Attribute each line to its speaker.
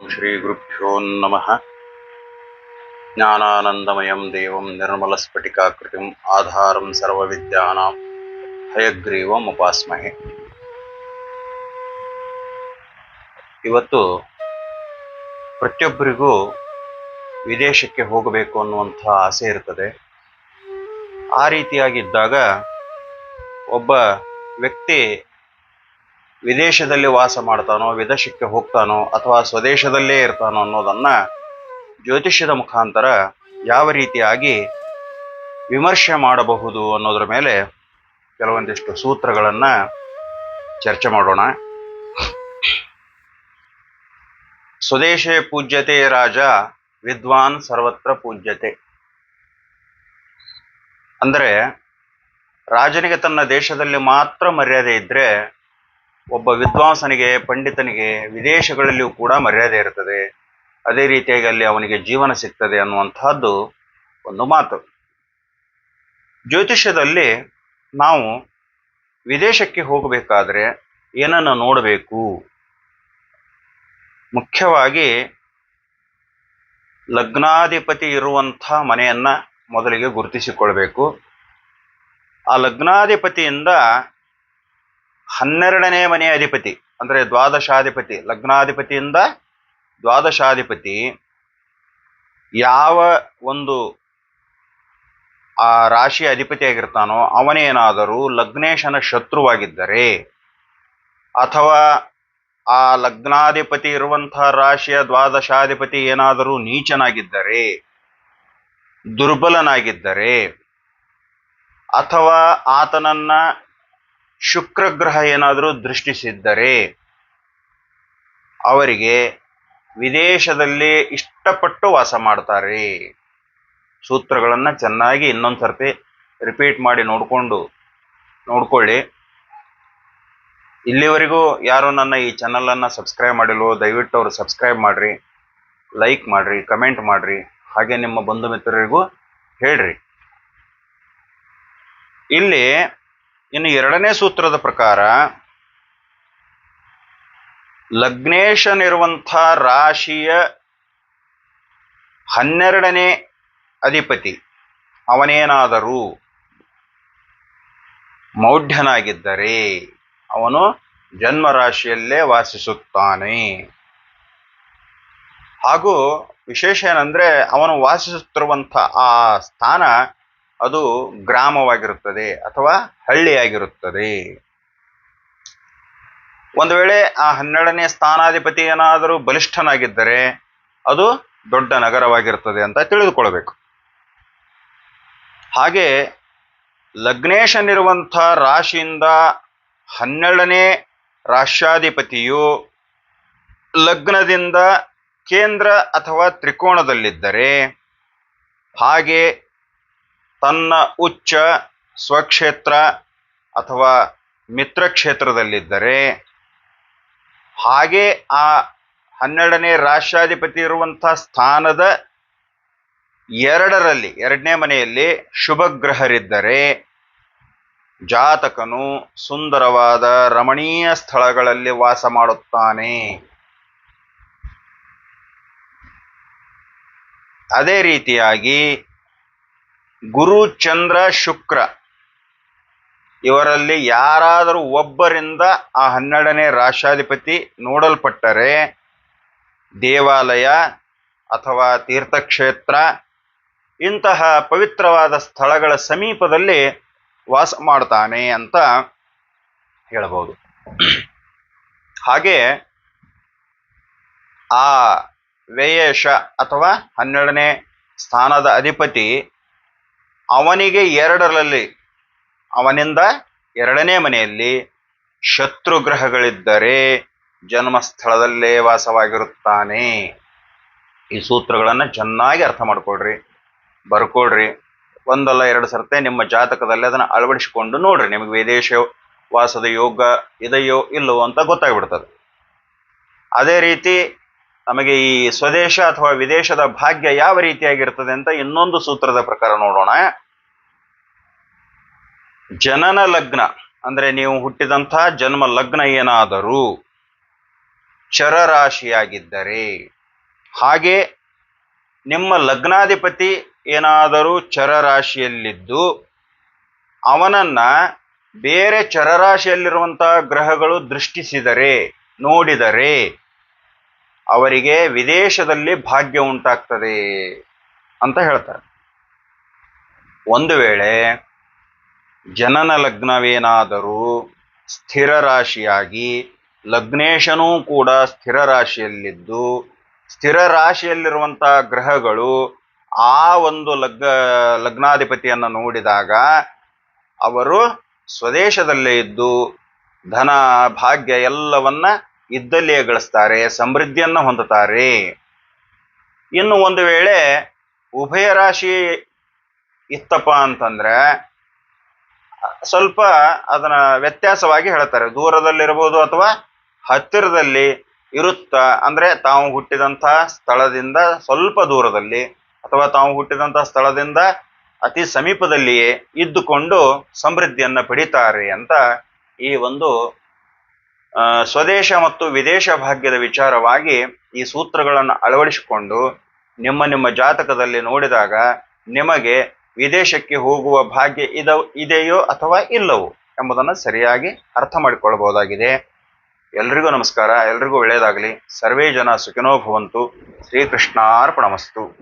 Speaker 1: ಶ್ರೀಗುರುಭ್ಯೋ ನಮಃ ಜ್ಞಾನಾನಂದಮಯಂ ದೇವಂ ನಿರ್ಮಲಸ್ಫಟಿಕಾಕೃತಿಂ ಆಧಾರಂ ಸರ್ವವಿದ್ಯಾನಾಂ ಹಯಗ್ರೀವಂ ಉಪಾಸ್ಮಹೆ ಇವತ್ತು ಪ್ರತಿಯೊಬ್ಬರಿಗೂ ವಿದೇಶಕ್ಕೆ ಹೋಗಬೇಕು ಅನ್ನುವಂಥ ಆಸೆ ಇರ್ತದೆ. ಆ ರೀತಿಯಾಗಿದ್ದಾಗ ಒಬ್ಬ ವ್ಯಕ್ತಿ ವಿದೇಶದಲ್ಲಿ ವಾಸ ಮಾಡ್ತಾನೋ, ವಿದೇಶಕ್ಕೆ ಹೋಗ್ತಾನೋ ಅಥವಾ ಸ್ವದೇಶದಲ್ಲೇ ಇರ್ತಾನೋ ಅನ್ನೋದನ್ನು ಜ್ಯೋತಿಷ್ಯದ ಮುಖಾಂತರ ಯಾವ ರೀತಿಯಾಗಿ ವಿಮರ್ಶೆ ಮಾಡಬಹುದು ಅನ್ನೋದ್ರ ಮೇಲೆ ಕೆಲವೊಂದಿಷ್ಟು ಸೂತ್ರಗಳನ್ನು ಚರ್ಚೆ ಮಾಡೋಣ. ಸ್ವದೇಶೇ ಪೂಜ್ಯತೆ ರಾಜ, ವಿದ್ವಾನ್ ಸರ್ವತ್ರ ಪೂಜ್ಯತೆ. ಅಂದರೆ ರಾಜನಿಗೆ ತನ್ನ ದೇಶದಲ್ಲಿ ಮಾತ್ರ ಮರ್ಯಾದೆ ಇದ್ರೆ ಒಬ್ಬ ವಿದ್ವಾಂಸನಿಗೆ, ಪಂಡಿತನಿಗೆ ವಿದೇಶಗಳಲ್ಲಿಯೂ ಕೂಡ ಮರ್ಯಾದೆ ಇರ್ತದೆ. ಅದೇ ರೀತಿಯಾಗಿ ಅಲ್ಲಿ ಅವನಿಗೆ ಜೀವನ ಸಿಗ್ತದೆ ಅನ್ನುವಂತಹದ್ದು ಒಂದು ಮಾತು. ಜ್ಯೋತಿಷ್ಯದಲ್ಲಿ ನಾವು ವಿದೇಶಕ್ಕೆ ಹೋಗಬೇಕಾದ್ರೆ ಏನನ್ನು ನೋಡಬೇಕು? ಮುಖ್ಯವಾಗಿ ಲಗ್ನಾಧಿಪತಿ ಇರುವಂಥ ಮನೆಯನ್ನ ಮೊದಲಿಗೆ ಗುರುತಿಸಿಕೊಳ್ಬೇಕು. ಆ ಲಗ್ನಾಧಿಪತಿಯಿಂದ ಹನ್ನೆರಡನೇ ಮನೆಯ ಅಧಿಪತಿ, ಅಂದ್ರೆ ದ್ವಾದಶಾಧಿಪತಿ, ಲಗ್ನಾಧಿಪತಿಯಿಂದ ದ್ವಾದಶಾಧಿಪತಿ ಯಾವ ಒಂದು ಆ ರಾಶಿಯ ಅಧಿಪತಿಯಾಗಿರ್ತಾನೋ ಅವನೇನಾದರೂ ಲಗ್ನೇಶನ ಶತ್ರುವಾಗಿದ್ದರೆ ಅಥವಾ ಆ ಲಗ್ನಾಧಿಪತಿ ಇರುವಂತಹ ರಾಶಿಯ ದ್ವಾದಶಾಧಿಪತಿ ಏನಾದರೂ ನೀಚನಾಗಿದ್ದರೆ, ದುರ್ಬಲನಾಗಿದ್ದರೆ ಅಥವಾ ಆತನನ್ನ ಶುಕ್ರಗ್ರಹ ಏನಾದರೂ ದೃಷ್ಟಿಸಿದ್ದರೆ ಅವರಿಗೆ ವಿದೇಶದಲ್ಲಿ ಇಷ್ಟಪಟ್ಟು ವಾಸ ಮಾಡ್ತಾರೆ. ಸೂತ್ರಗಳನ್ನು ಚೆನ್ನಾಗಿ ಇನ್ನೊಂದು ಸರ್ತಿ ರಿಪೀಟ್ ಮಾಡಿ ನೋಡಿಕೊಂಡು, ನೋಡ್ಕೊಳ್ಳಿ. ಇಲ್ಲಿವರೆಗೂ ಯಾರು ನನ್ನ ಈ ಚಾನಲನ್ನು ಸಬ್ಸ್ಕ್ರೈಬ್ ಮಾಡಿಲ್ವೋ, ದಯವಿಟ್ಟು ಅವರು ಸಬ್ಸ್ಕ್ರೈಬ್ ಮಾಡಿರಿ ಲೈಕ್ ಮಾಡಿರಿ ಕಮೆಂಟ್ ಮಾಡಿರಿ. ಹಾಗೆ ನಿಮ್ಮ ಬಂಧು ಮಿತ್ರರಿಗೂ ಹೇಳ್ರಿ. ಇಲ್ಲಿ ಇನ್ನು ಎರಡನೇ ಸೂತ್ರದ ಪ್ರಕಾರ, ಲಗ್ನೇಶನಿರುವಂಥ ರಾಶಿಯ ಹನ್ನೆರಡನೇ ಅಧಿಪತಿ ಅವನೇನಾದರೂ ಮೌಢ್ಯನಾಗಿದ್ದರೆ ಅವನು ಜನ್ಮ ರಾಶಿಯಲ್ಲೇ ವಾಸಿಸುತ್ತಾನೆ. ಹಾಗೂ ವಿಶೇಷ ಏನಂದ್ರೆ ಅವನು ವಾಸಿಸುತ್ತಿರುವಂಥ ಆ ಸ್ಥಾನ ಅದು ಗ್ರಾಮವಾಗಿರುತ್ತದೆ ಅಥವಾ ಹಳ್ಳಿಯಾಗಿರುತ್ತದೆ. ಒಂದು ವೇಳೆ ಆ ಹನ್ನೆರಡನೇ ಸ್ಥಾನಾಧಿಪತಿ ಏನಾದರೂ ಬಲಿಷ್ಠನಾಗಿದ್ದರೆ ಅದು ದೊಡ್ಡ ನಗರವಾಗಿರುತ್ತದೆ ಅಂತ ತಿಳಿದುಕೊಳ್ಬೇಕು ಹಾಗೆ ಲಗ್ನೇಶನಿರುವಂಥ ರಾಶಿಯಿಂದ ಹನ್ನೆರಡನೇ ರಾಷ್ಟ್ರಾಧಿಪತಿಯು ಲಗ್ನದಿಂದ ಕೇಂದ್ರ ಅಥವಾ ತ್ರಿಕೋಣದಲ್ಲಿದ್ದರೆ ಹಾಗೆ ತನ್ನ ಉಚ್ಚ ಸ್ವಕ್ಷೇತ್ರ ಅಥವಾ ಮಿತ್ರ ಕ್ಷೇತ್ರದಲ್ಲಿದ್ದರೆ ಹಾಗೆ ಆ ಹನ್ನೆರಡನೇ ರಾಷ್ಟ್ರಾಧಿಪತಿ ಇರುವಂಥ ಸ್ಥಾನದ ಎರಡರಲ್ಲಿ, ಎರಡನೇ ಮನೆಯಲ್ಲಿ ಶುಭ ಗ್ರಹರಿದ್ದರೆ ಜಾತಕನು ಸುಂದರವಾದ ರಮಣೀಯ ಸ್ಥಳಗಳಲ್ಲಿ ವಾಸ ಮಾಡುತ್ತಾನೆ. ಅದೇ ರೀತಿಯಾಗಿ ಗುರು ಚಂದ್ರ ಶುಕ್ರ. ಇವರಲ್ಲಿ ಯಾರಾದರೂ ಒಬ್ಬರಿಂದ ಆ ಹನ್ನೆರಡನೇ ರಾಷ್ಟ್ರಾಧಿಪತಿ ನೋಡಲ್ಪಟ್ಟರೆ ದೇವಾಲಯ ಅಥವಾ ತೀರ್ಥಕ್ಷೇತ್ರ, ಇಂತಹ ಪವಿತ್ರವಾದ ಸ್ಥಳಗಳ ಸಮೀಪದಲ್ಲಿ ವಾಸ ಮಾಡ್ತಾನೆ ಅಂತ ಹೇಳಬಹುದು. ಹಾಗೆ ಆ ವ್ಯಯೇಶ ಅಥವಾ ಹನ್ನೆರಡನೇ ಸ್ಥಾನದ ಅಧಿಪತಿ ಅವನಿಗೆ ಎರಡರಲ್ಲಿ, ಅವನಿಂದ ಎರಡನೇ ಮನೆಯಲ್ಲಿ ಶತ್ರು ಗ್ರಹಗಳಿದ್ದರೆ ಜನ್ಮಸ್ಥಳದಲ್ಲೇ ವಾಸವಾಗಿರುತ್ತಾನೆ. ಈ ಸೂತ್ರಗಳನ್ನು ಚೆನ್ನಾಗಿ ಅರ್ಥ ಮಾಡ್ಕೊಳ್ರಿ. ಬರ್ಕೊಳ್ರಿ. ಒಂದಲ್ಲ ಎರಡು ಸರ್ತೆ ನಿಮ್ಮ ಜಾತಕದಲ್ಲಿ ಅದನ್ನು ಅಳವಡಿಸಿಕೊಂಡು ನೋಡ್ರಿ. ನಿಮಗೆ ವಿದೇಶ ವಾಸದ ಯೋಗ ಇದೆಯೋ, ಇಲ್ಲವೋ ಅಂತ ಗೊತ್ತಾಗ್ಬಿಡ್ತದೆ. ಅದೇ ರೀತಿ ನಮಗೆ ಈ ಸ್ವದೇಶ ಅಥವಾ ವಿದೇಶದ ಭಾಗ್ಯ ಯಾವ ರೀತಿಯಾಗಿರ್ತದೆ ಅಂತ ಇನ್ನೊಂದು ಸೂತ್ರದ ಪ್ರಕಾರ ನೋಡೋಣ. ಜನನ ಲಗ್ನ, ಅಂದ್ರೆ ನೀವು ಹುಟ್ಟಿದಂಥ ಜನ್ಮ ಲಗ್ನ ಏನಾದರೂ ಚರರಾಶಿಯಾಗಿದ್ದರೆ, ಹಾಗೆ ನಿಮ್ಮ ಲಗ್ನಾಧಿಪತಿ ಏನಾದರೂ ಚರರಾಶಿಯಲ್ಲಿದ್ದು, ಅವನನ್ನ ಬೇರೆ ಚರರಾಶಿಯಲ್ಲಿರುವಂತಹ ಗ್ರಹಗಳು ದೃಷ್ಟಿಸಿದರೆ, ನೋಡಿದರೆ ಅವರಿಗೆ ವಿದೇಶದಲ್ಲಿ ಭಾಗ್ಯ ಉಂಟಾಗ್ತದೆ ಅಂತ ಹೇಳ್ತಾರೆ. ಒಂದು ವೇಳೆ ಜನನ ಲಗ್ನವೇನಾದರೂ ಸ್ಥಿರ ರಾಶಿಯಾಗಿ, ಲಗ್ನೇಶನೂ ಕೂಡ ಸ್ಥಿರ ರಾಶಿಯಲ್ಲಿದ್ದು, ಸ್ಥಿರ ರಾಶಿಯಲ್ಲಿರುವಂತಹ ಗ್ರಹಗಳು ಆ ಒಂದು ಲಗ್ನ, ಲಗ್ನಾಧಿಪತಿಯನ್ನು ನೋಡಿದಾಗ ಅವರು ಸ್ವದೇಶದಲ್ಲೇ ಇದ್ದು, ಧನ, ಭಾಗ್ಯ ಎಲ್ಲವನ್ನ ಇದ್ದಲ್ಲಿಯೇ ಗಳಿಸ್ತಾರೆ ಸಮೃದ್ಧಿಯನ್ನು ಹೊಂದುತ್ತಾರೆ. ಇನ್ನು ಒಂದು ವೇಳೆ ಉಭಯ ರಾಶಿ ಇತ್ತಪ್ಪ ಅಂತಂದ್ರೆ, ಸ್ವಲ್ಪ ಅದನ್ನ ವ್ಯತ್ಯಾಸವಾಗಿ ಹೇಳ್ತಾರೆ. ದೂರದಲ್ಲಿರ್ಬೋದು ಅಥವಾ ಹತ್ತಿರದಲ್ಲಿ ಇರುತ್ತ, ಅಂದ್ರೆ ತಾವು ಹುಟ್ಟಿದಂತಹ ಸ್ಥಳದಿಂದ ಸ್ವಲ್ಪ ದೂರದಲ್ಲಿ ಅಥವಾ ತಾವು ಹುಟ್ಟಿದಂತಹ ಸ್ಥಳದಿಂದ ಅತಿ ಸಮೀಪದಲ್ಲಿಯೇ ಇದ್ದುಕೊಂಡು ಸಮೃದ್ಧಿಯನ್ನ ಪಡಿತಾರೆ ಅಂತ ಈ ಒಂದು ಸ್ವದೇಶ ಮತ್ತು ವಿದೇಶ ಭಾಗ್ಯದ ವಿಚಾರವಾಗಿ ಈ ಸೂತ್ರಗಳನ್ನು ಅಳವಡಿಸಿಕೊಂಡು ನಿಮ್ಮ ನಿಮ್ಮ ಜಾತಕದಲ್ಲಿ ನೋಡಿದಾಗ ನಿಮಗೆ ವಿದೇಶಕ್ಕೆ ಹೋಗುವ ಭಾಗ್ಯ ಇದ, ಇದೆಯೋ ಅಥವಾ ಇಲ್ಲವೋ ಎಂಬುದನ್ನು ಸರಿಯಾಗಿ ಅರ್ಥ ಮಾಡಿಕೊಳ್ಳಬಹುದಾಗಿದೆ. ಎಲ್ರಿಗೂ ನಮಸ್ಕಾರ. ಎಲ್ರಿಗೂ ಒಳ್ಳೆಯದಾಗಲಿ. ಸರ್ವೇ ಜನ ಸುಖಿನೋ ಭವಂತು. ಶ್ರೀಕೃಷ್ಣಾರ್ಪಣಮಸ್ತು.